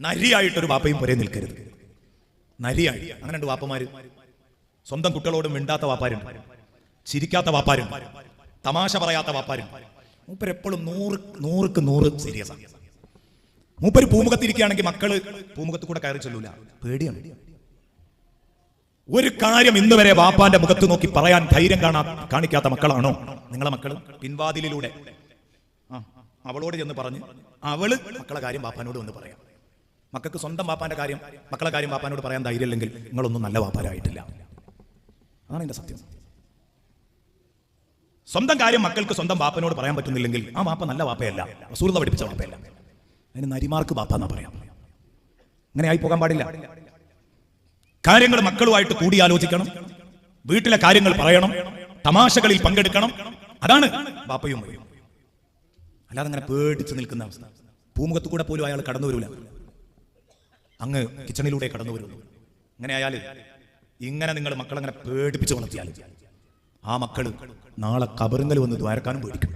നരിയായിട്ടൊരു വാപ്പയും പുരേ നിൽക്കരുത്. നരിയായി. അങ്ങനെ രണ്ട് വാപ്പമാര്. സ്വന്തം കുട്ടികളോട് മിണ്ടാത്ത വാപ്പാരും ചിരിക്കാത്ത വാപ്പാരും തമാശ പറയാത്ത വാപ്പാരും. മൂപ്പരെപ്പോഴും നൂറ് നൂറുക്ക് നൂറ് സീരിയസ്. ആണ് മൂപ്പര് പൂമുഖത്തിരിക്കുകയാണെങ്കിൽ മക്കൾ പൂമുഖത്ത് കൂടെ കയറി ചെല്ലൂല. പേടിയാണ്. ഒരു കാര്യം ഇന്ന് വരെ വാപ്പാന്റെ മുഖത്ത് നോക്കി പറയാൻ ധൈര്യം കാണാ കാണിക്കാത്ത മക്കളാണോ? നിങ്ങളെ മക്കൾ പിൻവാതിലിലൂടെ. ആ അവളോട് ചെന്ന് പറഞ്ഞ് അവൾ മക്കളെ കാര്യം വാപ്പാനോട് വന്ന് പറയാം. മക്കൾക്ക് സ്വന്തം വാപ്പാന്റെ കാര്യം മക്കളെ കാര്യം വാപ്പാനോട് പറയാൻ ധൈര്യമില്ലെങ്കിൽ നിങ്ങളൊന്നും നല്ല വാപ്പാരായിട്ടില്ല. അതാണ് എന്റെ സത്യം. സ്വന്തം കാര്യം മക്കൾക്ക് സ്വന്തം വാപ്പനോട് പറയാൻ പറ്റുന്നില്ലെങ്കിൽ ആ വാപ്പ നല്ല വാപ്പയല്ല. റസൂർന്ന പഠിപ്പിച്ച വാപ്പയല്ല. അതിന് നരിമാർക്ക് വാപ്പ എന്നാ പറയാം. അങ്ങനെ ആയി പോകാൻ പാടില്ല. കാര്യങ്ങൾ മക്കളുമായിട്ട് കൂടിയാലോചിക്കണം. വീട്ടിലെ കാര്യങ്ങൾ പറയണം. തമാശകളിൽ പങ്കെടുക്കണം. അതാണ് ഉമ്മയും. അല്ലാതെ അങ്ങനെ പേടിച്ച് നിൽക്കുന്ന അവസ്ഥ. പൂമുഖത്ത് കൂടെ പോലും അയാൾ കടന്നു വരൂല അങ്ങ് കിച്ചണിലൂടെ കടന്നു വരുന്നു. അങ്ങനെ ആയാൽ ഇങ്ങനെ നിങ്ങൾ മക്കളങ്ങനെ പേടിപ്പിച്ച് വളർത്തിയാൽ ആ മക്കൾ നാളെ കബറുങ്ങൽ വന്ന് ദ്വാരക്കാനും പേടിക്കും.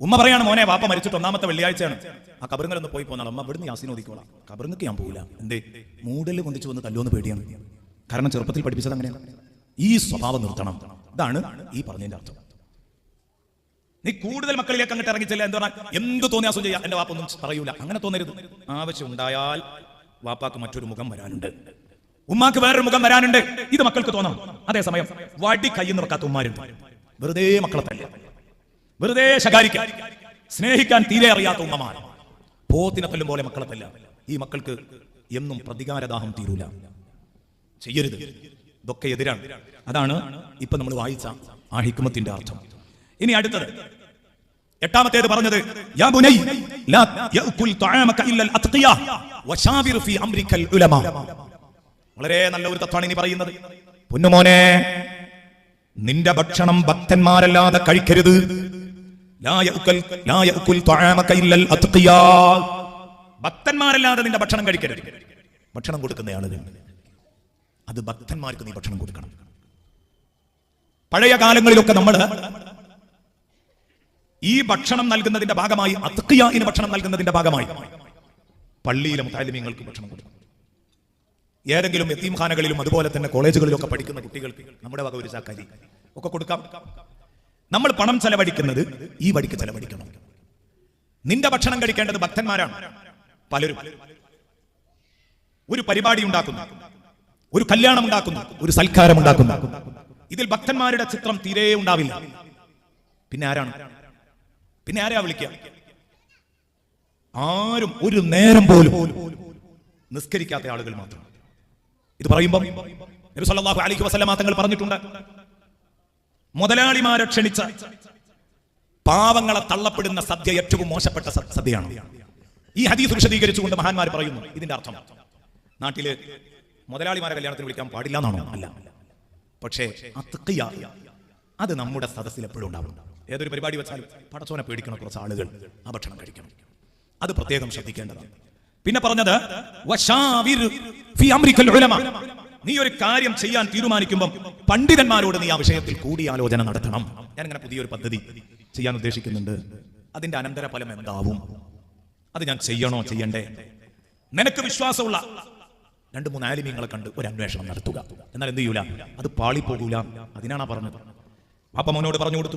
ഉമ്മ പറയാണ് മോനെ വാപ്പ മരിച്ചിട്ട് ഒന്നാമത്തെ വെള്ളിയാഴ്ചയാണ്. ആ കബറുങ്ങൽ ഒന്ന് പോയി പോന്നാൽ അമ്മ ഇവിടുന്ന് യാസിന് ഒതുക്കോളാം കബറുങ്ങൾക്ക് ഞാൻ പോകില്ല എന്തേ? മൂടൽ കൊണ്ടിച്ച് വന്ന് തല്ലുവന്ന് പേടിയാണ്. കാരണം ചെറുപ്പത്തിൽ പഠിപ്പിച്ചത് അങ്ങനെയാണ്. ഈ സ്വഭാവം നിർത്തണം. ഇതാണ് ഈ പറഞ്ഞതിന്റെ അർത്ഥം. നീ കൂടുതൽ മക്കളിലേക്ക് അങ്ങോട്ട് ഇറങ്ങിച്ചില്ല എന്താ പറഞ്ഞാൽ എന്ത് തോന്നിയാ ചെയ്യാം? എന്റെ വാപ്പ ഒന്നും പറയൂല. അങ്ങനെ തോന്നരുത്. ആവശ്യമുണ്ടായാൽ വാപ്പാക്ക് മറ്റൊരു മുഖം വരാനുണ്ട്. ഉമ്മാക്ക് വേറൊരു മുഖം വരാനുണ്ട്. ഇത് മക്കൾക്ക് തോന്നണം. അതേസമയം വടി കയ്യിൽ നിറക്കാത്ത ഉമ്മാരുണ്ട്. വെറുതെ മക്കളെ തല്ല. വെറുതെ ശകാരിക്കാൻ സ്നേഹിക്കാൻ തീരെ അറിയാത്ത ഉമ്മമാർ. പോത്തിനെ തല്ലും പോലെ മക്കളെ തല്ല. ഈ മക്കൾക്ക് എന്നും പ്രതികാരദാഹം തീരൂല. ചെയ്യരുത്. ഇതൊക്കെ എതിരാണ്. അതാണ് ഇപ്പൊ നമ്മൾ വായിച്ച ആ ഹിക്മത്തിന്റെ അർത്ഥം. ഇനി അടുത്തത്. എട്ടാമത്തേത് പറഞ്ഞത് ബുനൈ ലാ അത്ഖിയ ഉലമ. വളരെ നല്ല ഒരു തത്വമാണ് ഇനി പറയുന്നത്. പൊന്നുമോനെ നിന്റെ ഭക്ഷണം ഭക്തന്മാരല്ലാതെ കഴിക്കരുത്. ലാ ലാ അത്ഖിയ ഭക്തന്മാരല്ലാതെ നിന്റെ ഭക്ഷണം കഴിക്കരുത്. ഭക്ഷണം കൊടുക്കുന്ന ആളുകൾ അത് ഭക്തന്മാർക്ക് നീ ഭക്ഷണം കൊടുക്കണം. പഴയ കാലങ്ങളിലൊക്കെ നമ്മൾ ഈ ഭക്ഷണം നൽകുന്നതിന്റെ ഭാഗമായി അത്കിയാന് ഭക്ഷണം നൽകുന്നതിന്റെ ഭാഗമായി. പള്ളിയിലെ മുത്താലിമ്യങ്ങൾക്ക് ഭക്ഷണം കൊടുക്കും. ഏതെങ്കിലും എത്തീംഖാനകളിലും അതുപോലെ തന്നെ കോളേജുകളിലും ഒക്കെ പഠിക്കുന്ന കുട്ടികൾക്ക് നമ്മുടെ വക ഒരു ചാക്കാരി ഒക്കെ കൊടുക്കാം. നമ്മൾ പണം ചെലവഴിക്കുന്നത് ഈ വഴിക്ക് ചെലവഴിക്കണം. നിന്റെ ഭക്ഷണം കഴിക്കേണ്ടത് ഭക്തന്മാരാണ്. പലരും. ഒരു പരിപാടി ഉണ്ടാക്കുന്നു. ഒരു കല്യാണം ഉണ്ടാക്കുന്നു. ഒരു സൽക്കാരം ഉണ്ടാക്കുന്നു. ഇതിൽ ഭക്തന്മാരുടെ ചിത്രം തീരെ ഉണ്ടാവില്ല. പിന്നെ ആരാണ്? പിന്നെ ആരാ വിളിക്കുക? ആരും ഒരു നേരം പോലും നിസ്കരിക്കാത്ത ആളുകൾ മാത്രം. ഇത് പറയുമ്പോൾ നബി സല്ലല്ലാഹു അലൈഹി വസല്ലമ തങ്ങൾ പറഞ്ഞിട്ടുണ്ട്. മുതലാളിമാരെ ക്ഷണിച്ച പാവങ്ങളെ തള്ളപ്പെടുന്ന സദ്യ ഏറ്റവും മോശപ്പെട്ട സദ്യയാണ്. ഈ ഹദീസ് വിശദീകരിച്ചുകൊണ്ട് മഹാന്മാർ പറയുന്നു. ഇതിന്റെ അർത്ഥം നാട്ടിൽ മുതലാളിമാരെ കല്യാണത്തിന് വിളിക്കാൻ പാടില്ല എന്നാണോ? അല്ല. പക്ഷേ അത് നമ്മുടെ സദസ്സിൽ എപ്പോഴും ഉണ്ടാവും ഏതൊരു പരിപാടി വെച്ചാലും പടച്ചോനെ പേടിക്കണം കുറച്ച് ആളുകൾ ആ ഭക്ഷണം കഴിക്കണം. അത് പ്രത്യേകം ശ്രദ്ധിക്കേണ്ടതാണ്. പിന്നെ പറഞ്ഞത്. നീ ഒരു കാര്യം ചെയ്യാൻ തീരുമാനിക്കുമ്പോൾ പണ്ഡിതന്മാരോട് നീ ആ വിഷയത്തിൽ കൂടിയാലോചന നടത്തണം. ഞാൻ ഇങ്ങനെ പുതിയൊരു പദ്ധതി ചെയ്യാൻ ഉദ്ദേശിക്കുന്നുണ്ട്. അതിന്റെ അനന്തരഫലം എന്താവും? അത് ഞാൻ ചെയ്യണോ ചെയ്യണ്ടേ? നിനക്ക് വിശ്വാസമുള്ള രണ്ട് മൂന്ന് ആലിമ്യങ്ങളെ കണ്ട് ഒരു അന്വേഷണം നടത്തുക. എന്നാൽ എന്ത് ചെയ്യൂല? അത് പാളിപ്പോകൂല. അതിനാണ് പറഞ്ഞത്. അപ്പൊ മോനോട് പറഞ്ഞു കൊടുത്തു.